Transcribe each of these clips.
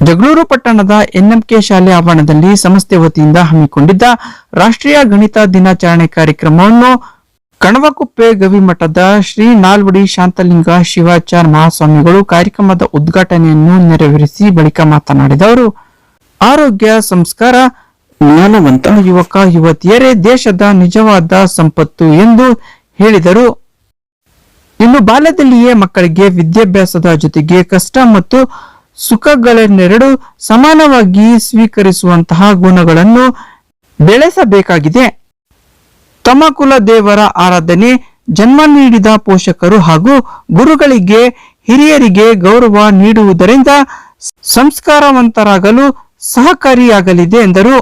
ಜಗಳೂರು ಪಟ್ಟಣದ ಎನ್ಎಂಕೆ ಶಾಲೆ ಆವರಣದಲ್ಲಿ ಸಂಸ್ಥೆ ವತಿಯಿಂದ ಹಮ್ಮಿಕೊಂಡಿದ್ದ ರಾಷ್ಟ್ರೀಯ ಗಣಿತ ದಿನಾಚರಣೆ ಕಾರ್ಯಕ್ರಮವನ್ನು ಕಣವಕುಪ್ಪೆ ಗವಿಮಠದ ಶ್ರೀ ನಾಲ್ವಡಿ ಶಾಂತಲಿಂಗ ಶಿವಾಚಾರ್ ಮಹಾಸ್ವಾಮಿಗಳು ಕಾರ್ಯಕ್ರಮದ ಉದ್ಘಾಟನೆಯನ್ನು ನೆರವೇರಿಸಿ ಬಳಿಕ ಮಾತನಾಡಿದವರು ಆರೋಗ್ಯ, ಸಂಸ್ಕಾರ, ಜ್ಞಾನವಂತ ಯುವಕ, ಯುವತಿಯರೇ ದೇಶದ ನಿಜವಾದ ಸಂಪತ್ತು ಎಂದು ಹೇಳಿದರು. ಇನ್ನು ಬಾಲ್ಯದಲ್ಲಿಯೇ ಮಕ್ಕಳಿಗೆ ವಿದ್ಯಾಭ್ಯಾಸದ ಜೊತೆಗೆ ಕಷ್ಟ ಮತ್ತು ಸುಖಗಳನ್ನೆರಡು ಸಮಾನವಾಗಿ ಸ್ವೀಕರಿಸುವಂತಹ ಗುಣಗಳನ್ನು ಬೆಳೆಸಬೇಕಾಗಿದೆ. ತಮ್ಮ ಕುಲ ದೇವರ ಆರಾಧನೆ, ಜನ್ಮ ನೀಡಿದ ಪೋಷಕರು ಹಾಗೂ ಗುರುಗಳಿಗೆ, ಹಿರಿಯರಿಗೆ ಗೌರವ ನೀಡುವುದರಿಂದ ಸಂಸ್ಕಾರವಂತರಾಗಲು ಸಹಕಾರಿಯಾಗಲಿದೆ ಎಂದರು.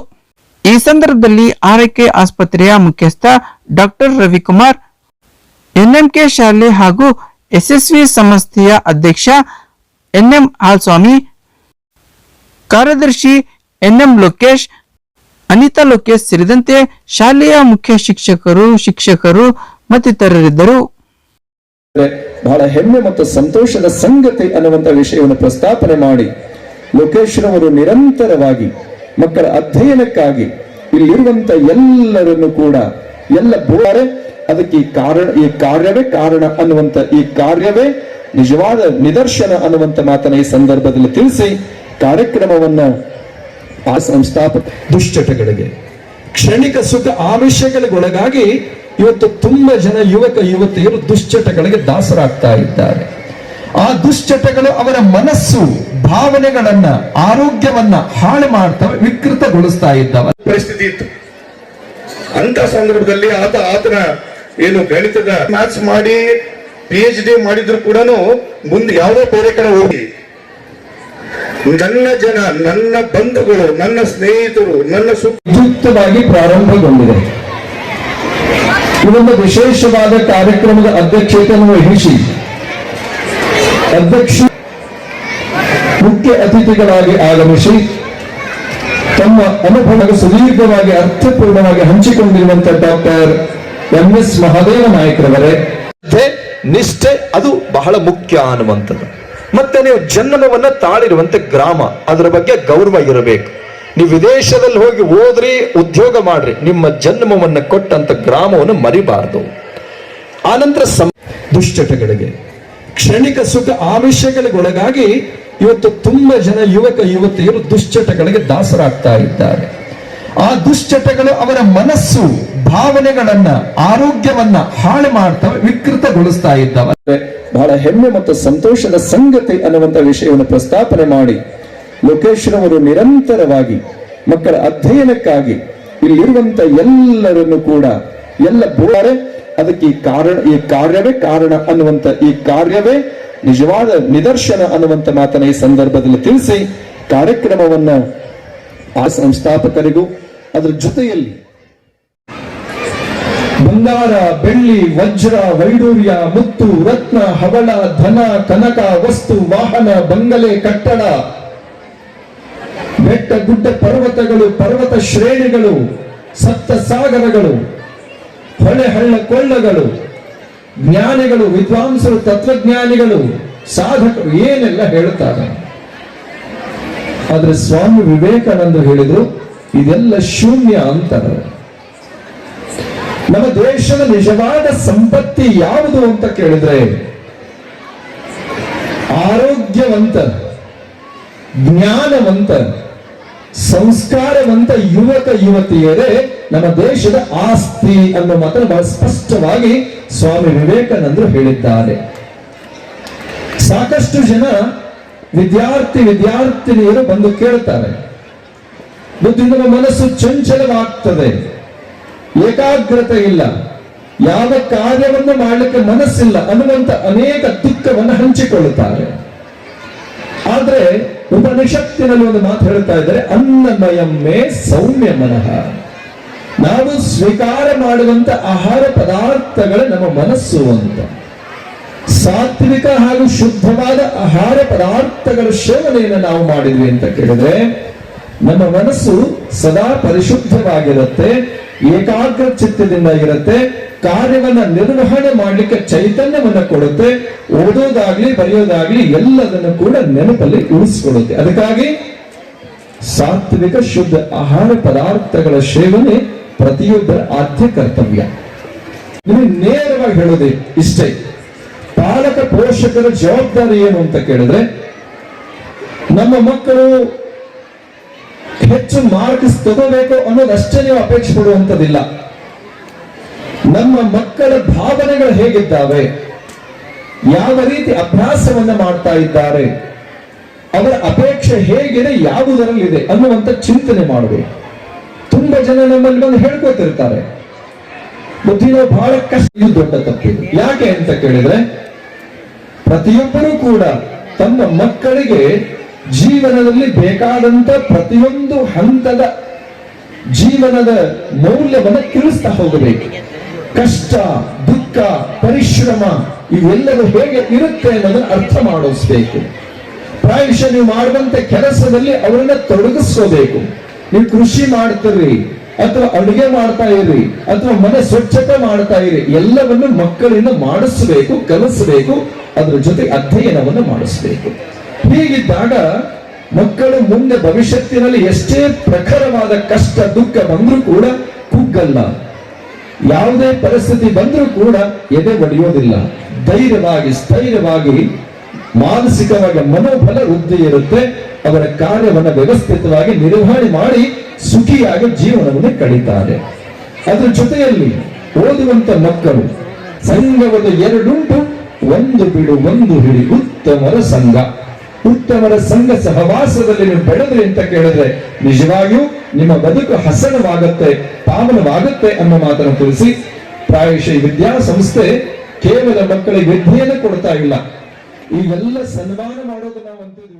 ಈ ಸಂದರ್ಭದಲ್ಲಿ ಆರೈಕೆ ಆಸ್ಪತ್ರೆಯ ಮುಖ್ಯಸ್ಥ ಡಾಕ್ಟರ್ ರವಿಕುಮಾರ್, ಎನ್ಎಂಕೆ ಶಾಲೆ ಹಾಗೂ ಎಸ್ಎಸ್ವಿ ಸಂಸ್ಥೆಯ ಅಧ್ಯಕ್ಷ ಎನ್ಎಂ ಹಾಲ್ಸ್ವಾಮಿ, ಕಾರ್ಯದರ್ಶಿ ಎನ್ಎಂ ಲೋಕೇಶ್, ಅನಿತಾ ಲೋಕೇಶ್ ಸೇರಿದಂತೆ ಶಾಲೆಯ ಮುಖ್ಯ ಶಿಕ್ಷಕರು ಶಿಕ್ಷಕರು ಮತ್ತಿತರರಿದ್ದರು. ಬಹಳ ಹೆಮ್ಮೆ ಮತ್ತು ಸಂತೋಷದ ಸಂಗತಿ ಅನ್ನುವಂತ ವಿಷಯವನ್ನು ಪ್ರಸ್ತಾಪನೆ ಮಾಡಿ ಲೋಕೇಶ್ವರವರು ನಿರಂತರವಾಗಿ ಮಕ್ಕಳ ಅಧ್ಯಯನಕ್ಕಾಗಿ ಇಲ್ಲಿರುವಂತ ಎಲ್ಲರನ್ನು ಕೂಡ ಎಲ್ಲ ಬೋರೆ, ಅದಕ್ಕೆ ಈ ಕಾರಣ, ಈ ಕಾರ್ಯವೇ ಕಾರಣ ಅನ್ನುವಂತ ಈ ಕಾರ್ಯವೇ ನಿಜವಾದ ನಿದರ್ಶನ ಅನ್ನುವಂತ ಮಾತನ್ನ ಈ ಸಂದರ್ಭದಲ್ಲಿ ತಿಳಿಸಿ ಕಾರ್ಯಕ್ರಮವನ್ನ ಆ ಸಂಸ್ಥಾಪಕ ದುಶ್ಚಟಗಳಿಗೆ, ಕ್ಷಣಿಕ ಸುಖ ಆಮಿಷಗಳಿಗೊಳಗಾಗಿ ಇವತ್ತು ತುಂಬಾ ಜನ ಯುವಕ ಯುವತಿಯರು ದುಶ್ಚಟಗಳಿಗೆ ದಾಸರಾಗ್ತಾ ಇದ್ದಾರೆ. ಆ ದುಶ್ಚಟಗಳು ಅವರ ಮನಸ್ಸು, ಭಾವನೆಗಳನ್ನ, ಆರೋಗ್ಯವನ್ನ ಹಾಳು ಮಾಡ್ತವೆ, ವಿಕೃತಗೊಳಿಸ್ತಾ ಇದ್ದಾವೆ. ಪರಿಸ್ಥಿತಿ ಇತ್ತು. ಅಂತ ಸಂದರ್ಭದಲ್ಲಿ ಆತ ಆತನ ಏನು ಗಣಿತದ ಮ್ಯಾಚ್ ಮಾಡಿ ಪಿ ಎಚ್ ಡಿ ಮಾಡಿದ್ರು ಕೂಡ ಮುಂದೆ ಯಾವುದೋ ಬೇರೆ ಕಡೆ ಹೋಗಿ. ನನ್ನ ಜನ, ನನ್ನ ಬಂಧುಗಳು, ನನ್ನ ಸ್ನೇಹಿತರು, ನನ್ನ ಸುಯುಕ್ತವಾಗಿ ಪ್ರಾರಂಭಗೊಂಡಿದೆ. ಇದೊಂದು ವಿಶೇಷವಾದ ಕಾರ್ಯಕ್ರಮದ ಅಧ್ಯಕ್ಷತೆಯನ್ನು ವಹಿಸಿ. ಅಧ್ಯಕ್ಷ ಮುಖ್ಯ ಅತಿಥಿಗಳಾಗಿ ಆಗಮಿಸಿ, ತಮ್ಮ ಅನುಭವ ಸುದೀರ್ಘವಾಗಿ ಅರ್ಥಪೂರ್ಣವಾಗಿ ಹಂಚಿಕೊಂಡಿರುವಂತ ಡಾಕ್ಟರ್ ಎಂ ಎಸ್ ಮಹಾದೇವ ನಾಯಕರವರೇ. ಶ್ರದ್ಧೆ, ನಿಷ್ಠೆ ಅದು ಬಹಳ ಮುಖ್ಯ ಅನ್ನುವಂಥದ್ದು. ಮತ್ತೆ ನೀವು ಜನ್ಮವನ್ನ ತಾಳಿರುವಂತೆ ಗ್ರಾಮ ಅದರ ಬಗ್ಗೆ ಗೌರವ ಇರಬೇಕು. ನೀವು ವಿದೇಶದಲ್ಲಿ ಹೋಗಿ ಓದ್ರಿ ಉದ್ಯೋಗ ಮಾಡ್ರಿ ನಿಮ್ಮ ಜನ್ಮವನ್ನ ಕೊಟ್ಟಂತ ಗ್ರಾಮವನ್ನು ಮರಿಬಾರದು. ಆನಂತರ ಸಂ ದುಶ್ಚಟಗಳಿಗೆ ಕ್ಷಣಿಕ ಸುಖ ಆಮಿಷಗಳಿಗೊಳಗಾಗಿ ಇವತ್ತು ತುಂಬಾ ಜನ ಯುವಕ ಯುವತಿಯರು ದುಶ್ಚಟಗಳಿಗೆ ದಾಸರಾಗ್ತಾ ಇದ್ದಾರೆ. ಆ ದುಶ್ಚಟಗಳು ಅವರ ಮನಸ್ಸು ಭಾವನೆಗಳನ್ನ, ಆರೋಗ್ಯವನ್ನ ಹಾಳು ಮಾಡ್ತವೆ, ವಿಕೃತಗೊಳಿಸ್ತಾ ಇದ್ದಾವೆ. ಬಹಳ ಹೆಮ್ಮೆ ಮತ್ತು ಸಂತೋಷದ ಸಂಗತಿ ಅನ್ನುವಂತ ವಿಷಯವನ್ನು ಪ್ರಸ್ತಾಪನೆ ಮಾಡಿ. ಲೋಕೇಶ್ವರವರು ನಿರಂತರವಾಗಿ ಮಕ್ಕಳ ಅಧ್ಯಯನಕ್ಕಾಗಿ ಇಲ್ಲಿರುವಂತ ಎಲ್ಲರನ್ನು ಕೂಡ ಎಲ್ಲ ಬೋರೆ ಅದಕ್ಕೆ ಈ ಕಾರಣ, ಈ ಕಾರ್ಯವೇ ಕಾರಣ ಅನ್ನುವಂತ ಈ ಕಾರ್ಯವೇ ನಿಜವಾದ ನಿದರ್ಶನ ಅನ್ನುವಂತ ಮಾತನ್ನ ಈ ಸಂದರ್ಭದಲ್ಲಿ ತಿಳಿಸಿ ಕಾರ್ಯಕ್ರಮವನ್ನ ಆ ಸಂಸ್ಥಾಪಕರಿಗೂ, ಅದರ ಜೊತೆಯಲ್ಲಿ ಬಂಗಾರ, ಬೆಳ್ಳಿ, ವಜ್ರ, ವೈಡೂರ್ಯ, ಮುತ್ತು, ರತ್ನ, ಹವಳ, ಧನ, ಕನಕ, ವಸ್ತು, ವಾಹನ, ಬಂಗಲೆ, ಕಟ್ಟಡ, ಬೆಟ್ಟ, ಗುಡ್ಡ, ಪರ್ವತಗಳು, ಪರ್ವತ ಶ್ರೇಣಿಗಳು, ಸಪ್ತ ಸಾಗರಗಳು, ಹೊಳೆ, ಹಳ್ಳ, ಕೊಳ್ಳಗಳು, ಜ್ಞಾನಿಗಳು, ವಿದ್ವಾಂಸರು, ತತ್ವಜ್ಞಾನಿಗಳು, ಸಾಧಕರು, ಏನೆಲ್ಲ ಹೇಳುತ್ತಾರೆ ಆದ್ರೆ ಸ್ವಾಮಿ ವಿವೇಕಾನಂದರು ಹೇಳಿದ್ರು, ಇದೆಲ್ಲ ಶೂನ್ಯ ಅಂತಾರೆ. ನಮ್ಮ ದೇಶದ ನಿಜವಾದ ಸಂಪತ್ತಿ ಯಾವುದು ಅಂತ ಕೇಳಿದ್ರೆ ಆರೋಗ್ಯವಂತ, ಜ್ಞಾನವಂತ, ಸಂಸ್ಕಾರವಂತ ಯುವಕ ಯುವತಿಯರೇ ನಮ್ಮ ದೇಶದ ಆಸ್ತಿ ಅನ್ನೋ ಮಾತ್ರ ಬಹಳ ಸ್ಪಷ್ಟವಾಗಿ ಸ್ವಾಮಿ ವಿವೇಕಾನಂದರು ಹೇಳಿದ್ದಾರೆ. ಸಾಕಷ್ಟು ಜನ ವಿದ್ಯಾರ್ಥಿ ವಿದ್ಯಾರ್ಥಿನಿಯರು ಬಂದು ಕೇಳ್ತಾರೆ. ಮನಸ್ಸು ಚಂಚಲವಾಗ್ತದೆ. ಏಕಾಗ್ರತೆ ಇಲ್ಲ. ಯಾವ ಕಾರ್ಯವನ್ನು ಮಾಡಲಿಕ್ಕೆ ಮನಸ್ಸಿಲ್ಲ ಅನ್ನುವಂತ ಅನೇಕ ದುಃಖವನ್ನು ಹಂಚಿಕೊಳ್ಳುತ್ತಾರೆ. ಆದ್ರೆ ಉಪನಿಷತ್ತಿನಲ್ಲಿ ಒಂದು ಮಾತು ಹೇಳ್ತಾ ಇದ್ದಾರೆ ಅನ್ನಮಯಮ್ಮೆ ಸೌಮ್ಯ ಮನಃ. ನಾವು ಸ್ವೀಕಾರ ಮಾಡುವಂತ ಆಹಾರ ಪದಾರ್ಥಗಳ ನಮ್ಮ ಮನಸ್ಸು ಅಂತ. ಸಾತ್ವಿಕ ಹಾಗೂ ಶುದ್ಧವಾದ ಆಹಾರ ಪದಾರ್ಥಗಳ ಸೇವನೆಯನ್ನು ನಾವು ಮಾಡಿದ್ವಿ ಅಂತ ಕೇಳಿದ್ರೆ, ನಮ್ಮ ಮನಸ್ಸು ಸದಾ ಪರಿಶುದ್ಧವಾಗಿರುತ್ತೆ ಏಕಾಗ್ರ ಚಿತ್ತದಿಂದ ಇರುತ್ತೆ, ಕಾರ್ಯವನ್ನ ನಿರ್ವಹಣೆ ಮಾಡಲಿಕ್ಕೆ ಚೈತನ್ಯವನ್ನ ಕೊಡುತ್ತೆ, ಓದೋದಾಗ್ಲಿ ಬರೆಯೋದಾಗ್ಲಿ ಎಲ್ಲದನ್ನು ಕೂಡ ನೆನಪಲ್ಲಿ ಉಳಿಸಿಕೊಡುತ್ತೆ ಅದಕ್ಕಾಗಿ ಸಾತ್ವಿಕ ಶುದ್ಧ ಆಹಾರ ಪದಾರ್ಥಗಳ ಸೇವನೆ ಪ್ರತಿಯೊಬ್ಬರ ಆದ್ಯ ಕರ್ತವ್ಯ. ನಿಮಗೆ ನೇರವಾಗಿ ಹೇಳೋದೇ ಇಷ್ಟೇ. ಪಾಲಕ ಪೋಷಕರ ಜವಾಬ್ದಾರಿ ಏನು ಅಂತ ಕೇಳಿದ್ರೆ, ನಮ್ಮ ಮಕ್ಕಳು ಹೆಚ್ಚು ಮಾರ್ಕ್ಸ್ ತಗೋಬೇಕು ಅನ್ನೋದಷ್ಟೇ ನೀವು ಅಪೇಕ್ಷೆ ಪಡುವಂತದಿಲ್ಲ ನಮ್ಮ ಮಕ್ಕಳ ಭಾವನೆಗಳು ಹೇಗಿದ್ದಾವೆ? ಯಾವ ರೀತಿ ಅಭ್ಯಾಸವನ್ನ ಮಾಡ್ತಾ ಇದ್ದಾರೆ? ಅವರ ಅಪೇಕ್ಷೆ ಹೇಗಿದೆ? ಯಾವುದರಲ್ಲಿದೆ? ಅನ್ನುವಂತ ಚಿಂತನೆ ಮಾಡಬೇಕು ತುಂಬಾ ಜನ ನಮ್ಮಲ್ಲಿ ಬಂದು ಹೇಳ್ಕೊತಿರ್ತಾರೆ. ಬುದ್ಧಿನೋ ಬಹಳ ಕಷ್ಟ. ಇದು ದೊಡ್ಡ ತಪ್ಪಿದೆ ಯಾಕೆ ಅಂತ ಕೇಳಿದ್ರೆ, ಪ್ರತಿಯೊಬ್ಬರೂ ಕೂಡ ತಮ್ಮ ಮಕ್ಕಳಿಗೆ ಜೀವನದಲ್ಲಿ ಬೇಕಾದಂತ ಪ್ರತಿಯೊಂದು ಹಂತದ ಜೀವನದ ಮೌಲ್ಯವನ್ನು ತಿಳಿಸ್ತಾ ಹೋಗಬೇಕು. ಕಷ್ಟ, ದುಃಖ, ಪರಿಶ್ರಮ, ಇವೆಲ್ಲವೂ ಹೇಗೆ ಇರುತ್ತೆ ಅನ್ನೋದನ್ನ ಅರ್ಥ ಮಾಡಿಸ್ಬೇಕು. ಪ್ರಾಯಶಃ ನೀವು ಮಾಡುವಂತ ಕೆಲಸದಲ್ಲಿ ಅವರನ್ನ ತೊಡಗಿಸ್ಕೋಬೇಕು. ನೀವು ಕೃಷಿ ಮಾಡ್ತೀರಿ ಅಥವಾ ಅಡುಗೆ ಮಾಡ್ತಾ ಇರಿ ಅಥವಾ ಮನೆ ಸ್ವಚ್ಛತೆ ಮಾಡ್ತಾ ಇರಿ ಎಲ್ಲವನ್ನು ಮಕ್ಕಳಿಂದ ಮಾಡಿಸ್ಬೇಕು, ಕಲಿಸಬೇಕು, ಅದ್ರ ಜೊತೆ ಅಧ್ಯಯನವನ್ನು ಮಾಡಿಸ್ಬೇಕು. ಹೀಗಿದ್ದಾಗ ಮಕ್ಕಳು ಮುಂದೆ ಭವಿಷ್ಯತ್ತಿನಲ್ಲಿ ಎಷ್ಟೇ ಪ್ರಖರವಾದ ಕಷ್ಟ, ದುಃಖ ಬಂದರೂ ಕೂಡ ಕುಗ್ಗಲ್ಲ. ಯಾವುದೇ ಪರಿಸ್ಥಿತಿ ಬಂದರೂ ಕೂಡ ಎದೆ ಒಡೆಯೋದಿಲ್ಲ. ಧೈರ್ಯವಾಗಿ, ಸ್ಥೈರ್ಯವಾಗಿ, ಮಾನಸಿಕವಾಗಿ, ಮನೋಬಲ ವೃದ್ಧಿ ಇರುತ್ತೆ. ಅವರ ಕಾರ್ಯವನ್ನು ವ್ಯವಸ್ಥಿತವಾಗಿ ನಿರ್ವಹಣೆ ಮಾಡಿ ಸುಖಿಯಾಗಿ ಜೀವನವನ್ನು ಕಳೀತಾರೆ. ಅದರ ಜೊತೆಯಲ್ಲಿ ಓದುವಂತ ಮಕ್ಕಳು, ಸಂಘವದ ಎರಡುಂಟು, ಒಂದು ಬಿಡು, ಒಂದು ಹಿಡಿ, ಉತ್ತಮರ ಸಂಘ. ಉತ್ತಮರ ಸಂಘ ಸಹವಾಸದಲ್ಲಿ ನೀವು ಬೆಳೆದ್ರಿ ಅಂತ ಕೇಳಿದ್ರೆ, ನಿಜವಾಗಿಯೂ ನಿಮ್ಮ ಬದುಕು ಹಸನವಾಗತ್ತೆ, ಪಾವನವಾಗುತ್ತೆ ಅನ್ನೋ ಮಾತನ್ನು ತಿಳಿಸಿ, ಪ್ರಾಯಶಃ ಈ ವಿದ್ಯಾಸಂಸ್ಥೆ ಕೇವಲ ಮಕ್ಕಳಿಗೆ ವಿದ್ಯೆಯನ್ನು ಕೊಡ್ತಾ ಇಲ್ಲ. ಈ ಎಲ್ಲ ಸನ್ಮಾನ ಮಾಡೋದು ನಾವು ಅಂತಿದ್ವಿ